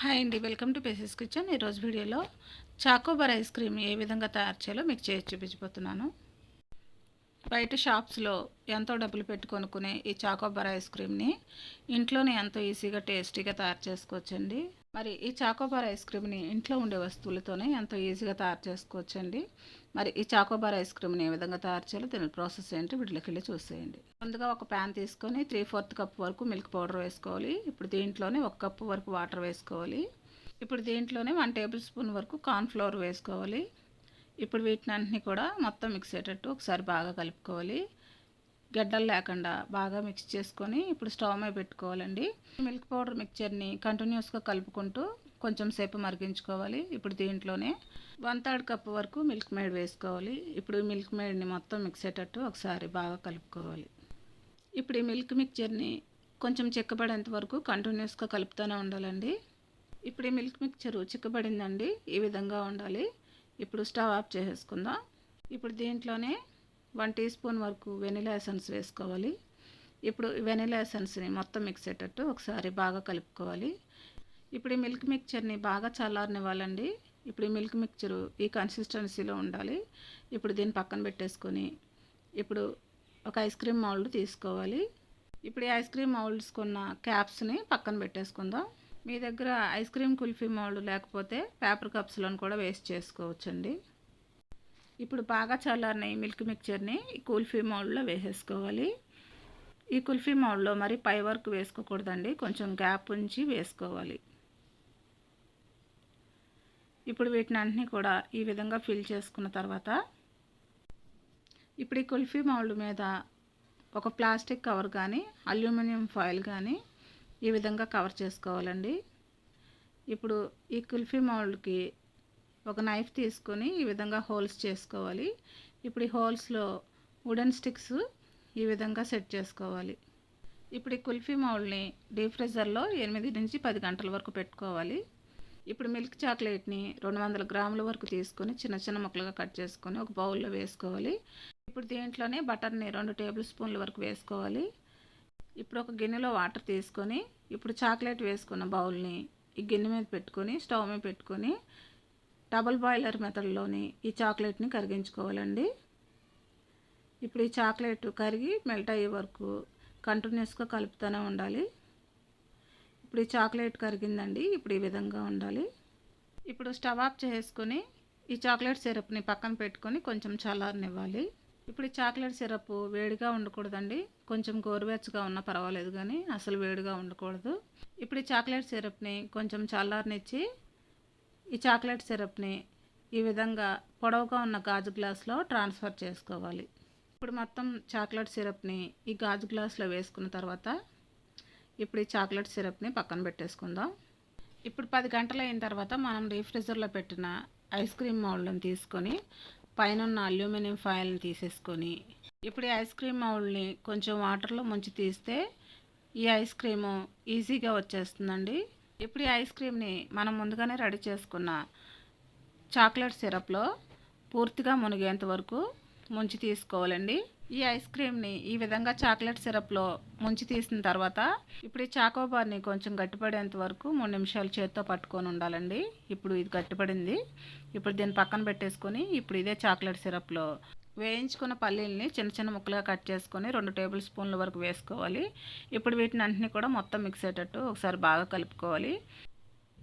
Hi అండి welcome to phases kitchen. ఈరోజు వీడియోలో చాకోబార్ ఐస్ క్రీమ్ ఏ విధంగా తయారు చేయాలో మీకు చేసి చూపించబోతున్నాను. బయట షాప్స్లో ఎంతో డబ్బులు పెట్టి కొనుక్కునే ఈ చాకోబార్ ఐస్ క్రీమ్ని ఇంట్లోనే ఎంతో ఈజీగా టేస్టీగా తయారు చేసుకోవచ్చండి. మరి ఈ చాకోబార్ ఐస్ క్రీమ్ని ఇంట్లో ఉండే వస్తువులతోనే ఎంతో ఈజీగా తయారు చేసుకోవచ్చండి. మరి ఈ చాకోబార్ ఐస్ క్రీమ్ని ఏ విధంగా తయారు చేయాలో దీని ప్రాసెస్ ఏంటి వీటిలోకి వెళ్ళి చూసేయండి. ముందుగా ఒక ప్యాన్ తీసుకొని త్రీ ఫోర్త్ కప్ వరకు మిల్క్ పౌడర్ వేసుకోవాలి. ఇప్పుడు దీంట్లోనే ఒక కప్పు వరకు వాటర్ వేసుకోవాలి. ఇప్పుడు దీంట్లోనే వన్ టేబుల్ స్పూన్ వరకు కార్న్ ఫ్లోర్ వేసుకోవాలి. ఇప్పుడు వీటిని కూడా మొత్తం మిక్స్ అయ్యేటట్టు ఒకసారి బాగా కలుపుకోవాలి. గడ్డలు లేకుండా బాగా మిక్స్ చేసుకొని ఇప్పుడు స్టవ్ మీద పెట్టుకోవాలండి. మిల్క్ పౌడర్ మిక్చర్ని కంటిన్యూస్గా కలుపుకుంటూ కొంచెం సేపు మరిగించుకోవాలి ఇప్పుడు దీంట్లోనే. వన్ థర్డ్ కప్ వరకు మిల్క్ మేడ్ వేసుకోవాలి. ఇప్పుడు మిల్క్ మేడ్ని మొత్తం మిక్స్ అయ్యేటట్టు ఒకసారి బాగా కలుపుకోవాలి. ఇప్పుడు ఈ మిల్క్ మిక్చర్ని కొంచెం చిక్కబడేంత వరకు కంటిన్యూస్గా కలుపుతూనే ఉండాలండి. ఇప్పుడు ఈ మిల్క్ మిక్చర్ చిక్కబడిందండి. ఈ విధంగా ఉండాలి. ఇప్పుడు స్టవ్ ఆఫ్ చేసేసుకుందాం. ఇప్పుడు దీంట్లోనే వన్ టీ స్పూన్ వరకు వెనిలా ఎసెన్స్ వేసుకోవాలి. ఇప్పుడు వెనిలా ఎసెన్స్ని మొత్తం మిక్స్ అయ్యేటట్టు ఒకసారి బాగా కలుపుకోవాలి. ఇప్పుడు ఈ మిల్క్ మిక్చర్ని బాగా చల్లారనివ్వాలండి. ఇప్పుడు ఈ మిల్క్ మిక్చరు ఈ కన్సిస్టెన్సీలో ఉండాలి. ఇప్పుడు దీన్ని పక్కన పెట్టేసుకొని ఇప్పుడు ఒక ఐస్ క్రీమ్ మౌల్డ్ తీసుకోవాలి. ఇప్పుడు ఈ ఐస్ క్రీమ్ మౌల్డ్స్ కొన్న క్యాప్స్ని పక్కన పెట్టేసుకుందాం. మీ దగ్గర ఐస్ క్రీమ్ కుల్ఫీ మౌల్డ్ లేకపోతే పేపర్ కప్స్లను కూడా వేస్ట్ చేసుకోవచ్చండి. ఇప్పుడు బాగా చల్లారిన ఈ మిల్క్ మిక్చర్ని ఈ కుల్ఫీ మౌల్డ్లో వేసేసుకోవాలి. ఈ కుల్ఫీ మౌల్డ్లో మరి పై వరకు వేసుకోకూడదండి. కొంచెం గ్యాప్ ఉంచి వేసుకోవాలి. ఇప్పుడు వీటిని అన్నీ కూడా ఈ విధంగా ఫిల్ చేసుకున్న తర్వాత ఇప్పుడు ఈ కుల్ఫీ మౌల్డ్ మీద ఒక ప్లాస్టిక్ కవర్ కానీ అల్యూమినియం ఫాయిల్ కానీ ఈ విధంగా కవర్ చేసుకోవాలండి. ఇప్పుడు ఈ కుల్ఫీ మౌల్డ్కి ఒక నైఫ్ తీసుకొని ఈ విధంగా హోల్స్ చేసుకోవాలి. ఇప్పుడు ఈ హోల్స్లో వుడెన్ స్టిక్స్ ఈ విధంగా సెట్ చేసుకోవాలి. ఇప్పుడు ఈ కుల్ఫీ మౌల్డ్ని డీప్ ఫ్రీజర్లో ఎనిమిది నుంచి పది గంటల వరకు పెట్టుకోవాలి. ఇప్పుడు మిల్క్ చాక్లెట్ని రెండు వందల గ్రాముల వరకు తీసుకొని చిన్న చిన్న ముక్కలుగా కట్ చేసుకొని ఒక బౌల్లో వేసుకోవాలి. ఇప్పుడు దీంట్లోనే బటర్ని రెండు టేబుల్ స్పూన్ల వరకు వేసుకోవాలి. ఇప్పుడు ఒక గిన్నెలో వాటర్ తీసుకొని ఇప్పుడు చాక్లెట్ వేసుకున్న బౌల్ని ఈ గిన్నె మీద పెట్టుకొని స్టవ్ మీద పెట్టుకొని డబల్ బాయిలర్ మెథడ్లోని ఈ చాక్లెట్ని కరిగించుకోవాలండి. ఇప్పుడు ఈ చాక్లెట్ కరిగి మెల్ట్ అయ్యే వరకు కంటిన్యూస్గా కలుపుతూనే ఉండాలి. ఇప్పుడు ఈ చాక్లెట్ కరిగిందండి ఇప్పుడు ఈ విధంగా ఉండాలి. ఇప్పుడు స్టవ్ ఆఫ్ చేసుకొని ఈ చాక్లెట్ సిరప్ని పక్కన పెట్టుకొని కొంచెం చల్లారనివ్వాలి. ఇప్పుడు ఈ చాక్లెట్ సిరప్ వేడిగా ఉండకూడదండి. కొంచెం గోరువెచ్చగా ఉన్నా పర్వాలేదు కానీ అసలు వేడిగా ఉండకూడదు. ఇప్పుడు ఈ చాక్లెట్ సిరప్ని కొంచెం చల్లారనిచ్చి ఈ చాక్లెట్ సిరప్ని ఈ విధంగా పొడవుగా ఉన్న గాజు గ్లాస్లో ట్రాన్స్ఫర్ చేసుకోవాలి. ఇప్పుడు మొత్తం చాక్లెట్ సిరప్ని ఈ గాజు గ్లాస్లో వేసుకున్న తర్వాత ఇప్పుడు ఈ చాక్లెట్ సిరప్ని పక్కన పెట్టేసుకుందాం. ఇప్పుడు పది గంటలు అయిన తర్వాత మనం రీఫ్రిజర్లో పెట్టిన ఐస్ క్రీమ్ మౌల్డ్ని తీసుకొని పైన ఉన్న అల్యూమినియం ఫాయిల్ని తీసేసుకొని ఇప్పుడు ఈ ఐస్ క్రీమ్ మౌల్డ్ని కొంచెం వాటర్లో ముంచి తీస్తే ఈ ఐస్ క్రీము ఈజీగా వచ్చేస్తుందండి. ఇప్పుడు ఈ ఐస్ క్రీమ్ని మనం ముందుగానే రెడీ చేసుకున్న చాక్లెట్ సిరప్లో పూర్తిగా మునిగేంత వరకు ముంచి తీసుకోవాలండి. ఈ ఐస్ క్రీమ్ని ఈ విధంగా చాక్లెట్ సిరప్లో ముంచి తీసిన తర్వాత ఇప్పుడు ఈ చాకోబార్ని కొంచెం గట్టిపడేంత వరకు మూడు నిమిషాలు చేత్తో పట్టుకొని ఉండాలండి. ఇప్పుడు ఇది గట్టిపడింది. ఇప్పుడు దీన్ని పక్కన పెట్టేసుకొని ఇప్పుడు ఇదే చాక్లెట్ సిరప్లో వేయించుకున్న పల్లీల్ని చిన్న చిన్న ముక్కలుగా కట్ చేసుకొని రెండు టేబుల్ స్పూన్ల వరకు వేసుకోవాలి. ఇప్పుడు వీటిని అన్నింటినీ కూడా మొత్తం మిక్స్ అయ్యేటట్టు ఒకసారి బాగా కలుపుకోవాలి.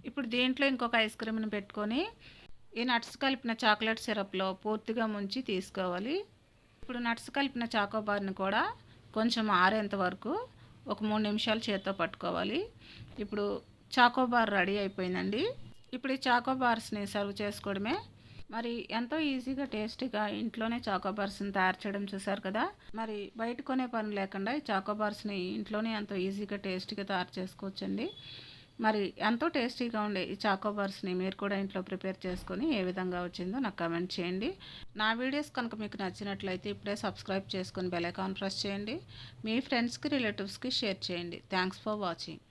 ఇప్పుడు దీంట్లో ఇంకొక ఐస్ క్రీమ్ని పెట్టుకొని ఈ నట్స్ కలిపిన చాక్లెట్ సిరప్లో పూర్తిగా ముంచి తీసుకోవాలి. ఇప్పుడు నట్స్ కలిపిన చాకోబార్ని కూడా కొంచెం ఆరేంత వరకు ఒక మూడు నిమిషాలు చేత్తో పట్టుకోవాలి. ఇప్పుడు చాకోబార్ రెడీ అయిపోయిందండి. ఇప్పుడు ఈ చాకోబార్స్ని సర్వ్ చేసుకోవడమే. మరి ఎంతో ఈజీగా టేస్టీగా ఇంట్లోనే చాకోబార్స్ని తయారు చేయడం చూసారు కదా? మరి బయట కొనే పని లేకుండా ఈ చాకోబార్స్ని ఇంట్లోనే ఎంతో ఈజీగా టేస్టీగా తయారు చేసుకోవచ్చండి. మరి ఎంతో టేస్టీగా ఉండే ఈ చాకోబార్స్ని మీరు కూడా ఇంట్లో ప్రిపేర్ చేసుకొని ఏ విధంగా వచ్చిందో నాకు కమెంట్ చేయండి. నా వీడియోస్ కనుక మీకు నచ్చినట్లయితే ఇప్పుడే సబ్స్క్రైబ్ చేసుకొని బెల్ ఐకాన్ ప్రెస్ చేయండి. మీ ఫ్రెండ్స్కి రిలేటివ్స్కి షేర్ చేయండి. Thanks for watching.